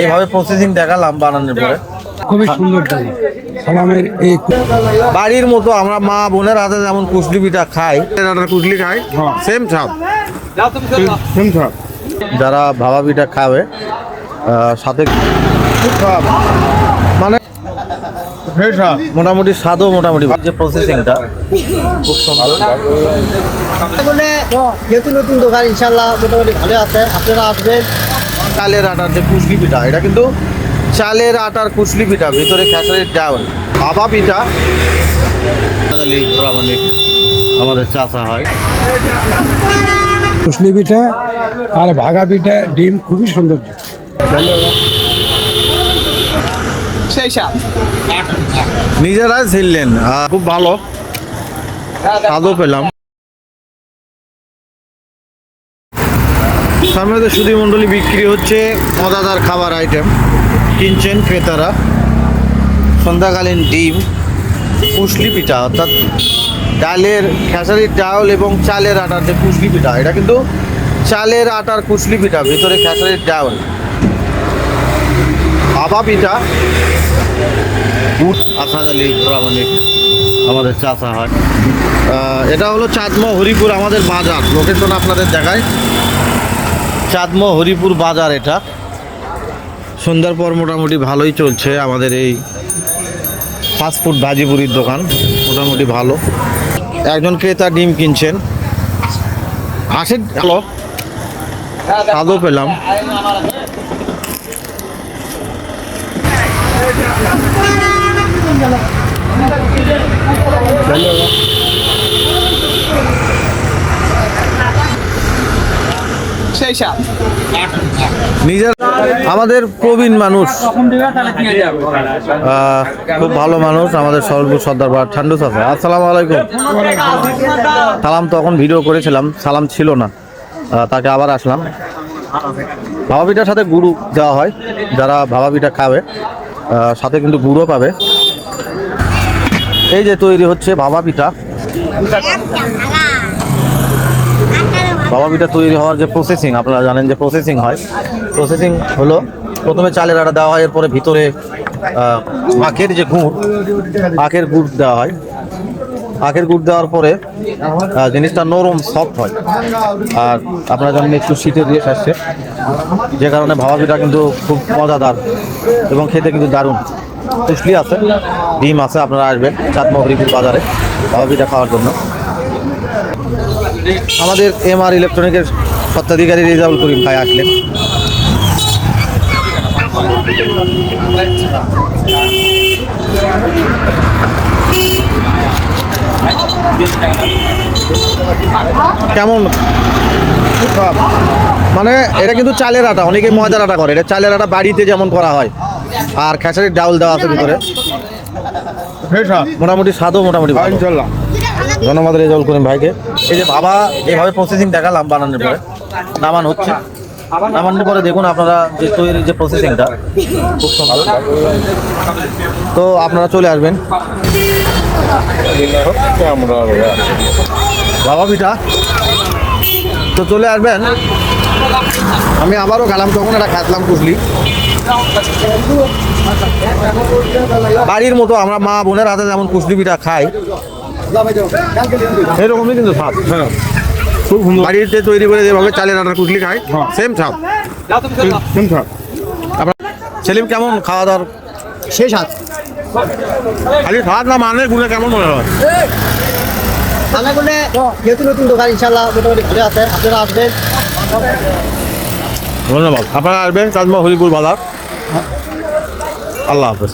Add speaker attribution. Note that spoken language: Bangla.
Speaker 1: এইভাবে প্রসেসিং দেখালাম বানানোর পরে।
Speaker 2: খুবই সুন্দর ডালি সালামের এই
Speaker 1: বাড়ির মতো আমরা মা বোনের হাতে যেমন কুশলি পিঠা খাই কুশলি খাই সেম ছাপ যারা ভাবা পিঠা খাবে সাথে মানে মোটামুটি স্বাদও মোটামুটি যে প্রসেসিংটা খুব সুন্দর।
Speaker 3: যেহেতু নতুন দোকান ইনশাল্লাহ মোটামুটি ভালো আছে। আপনারা আসবেন
Speaker 1: চালের আটার যে কুশলি পিঠা এটা কিন্তু চালের আটার কুশলি পিঠা ভিতরে খেসারির ডাউল বাবা পিঠা। প্রামাণিক আমাদের চাষা হয়।
Speaker 2: কুশলি পিঠা আর ভাগা পিঠা ডিম খুবই সুন্দর।
Speaker 1: নিজেরাই ছিললেন আহ, খুব ভালো। স্বাদও পেলাম। সামনে তো সুধী মণ্ডলী বিক্রি হচ্ছে মজাদার খাবার আইটেম কিনছেন ক্রেতারা। সন্ধ্যাকালীন ডিম, কুশলি পিঠা, অর্থাৎ ডালের, খেসারির ডাল এবং চালের আটার যে কুশলি পিঠা, এটা কিন্তু চালের আটার কুশলি পিঠা, ভিতরে খেসারির ডাল। আবা পিঠা, উট আসাদালি প্রামাণিক, আমাদের চাষা হয়। এটা হলো চাঁদমো হরিপুর আমাদের বাজার। লোকেশন আপনাদের দেখায় চাঁদমো হরিপুর বাজার এটা। সন্ধ্যার পর মোটামুটি ভালোই চলছে আমাদের এই ফাস্টফুড ভাজিপুরির দোকান, মোটামুটি ভালো। একজন ক্রেতা ডিম কিনছেন। আসে হ্যালো। স্বাদও পেলাম। নিজের আমাদের প্রবীণ মানুষ খুব ভালো মানুষ, আমাদের সরলপুর সর্দার বা ঠান্ডু চাষা আসসালামু আলাইকুম। সালাম তখন ভিডিও করেছিলাম, সালাম ছিল না। তাকে আবার আসলাম। ভাবা পিঠার সাথে গুড়ু দেওয়া হয়, যারা ভাবা পিঠা খাবে সাথে কিন্তু গুঁড়ো পাবে। এই যে তৈরি হচ্ছে ভাবা পিঠা বাবা পিঠা তৈরি হওয়ার যে প্রসেসিং আপনারা জানেন যে প্রসেসিং হয়। প্রসেসিং হলো, প্রথমে চালের আটা দেওয়া হয়, এরপরে ভিতরে আখের যে গুড়, আখের গুড় দেওয়া হয়। আখের গুড় দেওয়ার পরে জিনিসটা নরম সফট হয়। আর আপনারা জানেন একটু শীতের দিয়ে আসছে যে কারণে ভাবা পিঠা কিন্তু খুব মজাদার এবং খেতে কিন্তু দারুণ। কুশলি আছে, ডিম আছে, আপনারা আসবেন চাঁদমা হরিপুর বাজারে ভাবা পিঠা খাওয়ার জন্য। আমাদের এম আর ইলেকট্রনিকের স্বত্বাধিকারী রেজাউল করিম ভাই আসলেন। কেমন? মানে এটা কিন্তু চালের আটা অনেকে ময়দার আটা করে। এটা চালের আটা বাড়িতে যেমন করা হয় আর খেসারির ডাউল দেওয়া আছে ভিতরে। মোটামুটি স্বাদও মোটামুটি ভালো। ধন্যবাদ রেজাউল করিম ভাইকে। এই যে বাবা এইভাবে প্রসেসিং দেখালাম বানানোর পরে, নামান হচ্ছে। নামানোর পরে দেখুন আপনারা যে তৈরি যে প্রসেসিংটা খুব সুন্দর। তো আপনারা চলে আসবেন। বাবা পিঠা। তো চলে আসবেন। আমি আবারও গেলাম তখন এটা খাতলাম কুসলি বাড়ির মতো আমরা মা বোনের হাতে যেমন কুসলি পিঠা খাই এরকমই কিন্তু স্বাদ হ্যাঁ। খুব সুন্দর। বাড়িতে তৈরি করে যেভাবে চালের আটার কুশলি খাই সেম স্বাদ সেম স্বাদ আপনার সেলিম কেমন খাওয়া দাওয়ার?
Speaker 3: শেষ হাত
Speaker 1: খালি স্বাদ না মানে গুণে কেমন মনে হয়?
Speaker 3: যেহেতু নতুন দোকান ইনশাল্লাহ মোটামুটি আপনারা আসবেন।
Speaker 1: ধন্যবাদ। আপনারা আসবেন চাঁদমা হরিপুর বাজার। আল্লাহ হাফেজ।